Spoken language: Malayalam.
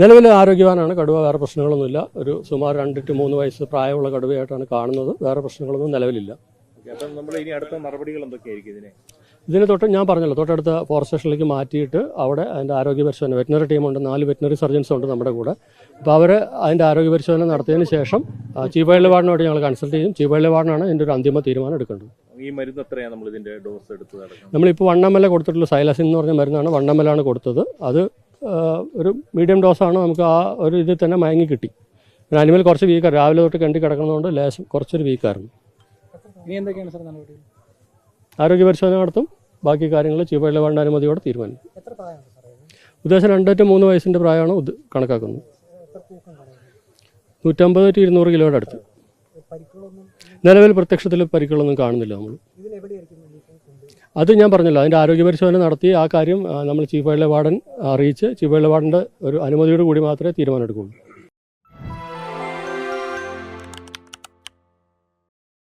നിലവിൽ ആരോഗ്യവാനാണ് കടുവ. വേറെ പ്രശ്നങ്ങളൊന്നുമില്ല. ഒരു സുമാർ രണ്ട് ടു മൂന്ന് വയസ്സ് പ്രായമുള്ള കടുവയായിട്ടാണ് കാണുന്നത്. വേറെ പ്രശ്നങ്ങളൊന്നും നിലവിലില്ല. ഇതിനെ? തൊട്ട് ഞാൻ പറഞ്ഞല്ലോ തൊട്ടടുത്ത ഫോറസ്റ്റ് സ്റ്റേഷനിലേക്ക് മാറ്റിയിട്ട് അവിടെ അതിന്റെ ആരോഗ്യ പരിശോധന വെറ്റിനറി ടീമുണ്ട് നാല് വെറ്റിനറി സർജൻസ് ഉണ്ട് നമ്മുടെ കൂടെ. അപ്പോൾ അവർ അതിന്റെ ആരോഗ്യ പരിശോധന നടത്തിയതിന് ശേഷം ചീഫ് വൈൽഡ് വാർഡിനോട് ഞങ്ങൾ കൺസൾട്ട് ചെയ്യും. ചീഫ് വൈൽഡ് വാർഡിനാണ് ഇതിന്റെ ഒരു അന്തിമ തീരുമാനം എടുക്കേണ്ടത്. ഈ മരുന്ന് എത്രയാണ് നമ്മൾ ഇതിന്റെ ഡോസ് എടുത്തത് നമ്മളിപ്പോൾ വണ്ണമല കൊടുത്തിട്ടുള്ള സൈലസിൻ എന്ന് പറഞ്ഞ മരുന്നാണ് വണ്ണമലാണ് കൊടുത്തത്. അത് ഒരു മീഡിയം ഡോസാണ് നമുക്ക് ആ ഒരു ഇതിൽ തന്നെ മയങ്ങി കിട്ടി. പിന്നെ അനിമൽ കുറച്ച് വീക്കാണ് രാവിലെ തൊട്ട് കണ്ടി കിടക്കുന്നതുകൊണ്ട് ലേശം കുറച്ചൊരു വീക്കായിരുന്നു ഇനി എന്തൊക്കെയാണ് സാർ ആരോഗ്യ പരിശോധന നടത്തും. ബാക്കി കാര്യങ്ങൾ ചീഫ് ഇലവാണ്ട് അനുമതിയോടെ തീരുമാനിക്കും. ഉദ്ദേശം രണ്ട് ടു മൂന്ന് വയസ്സിന്റെ പ്രായമാണ് കണക്കാക്കുന്നത്. നൂറ്റമ്പത് ടു ഇരുന്നൂറ് കിലോയുടെ അടുത്ത്. നിലവിൽ പ്രത്യക്ഷത്തിൽ പരിക്കുകളൊന്നും കാണുന്നില്ല നമ്മൾ. അത് ഞാൻ പറഞ്ഞല്ലോ അതിന്റെ ആരോഗ്യ പരിശോധന നടത്തി ആ കാര്യം നമ്മൾ ചീഫ് വൈൽഡ് വാർഡൻ അറിയിച്ച് ചീഫ് വൈൽഡ് വാർഡന്റെ ഒരു അനുമതിയോട് കൂടി മാത്രമേ തീരുമാനം എടുക്കുള്ളൂ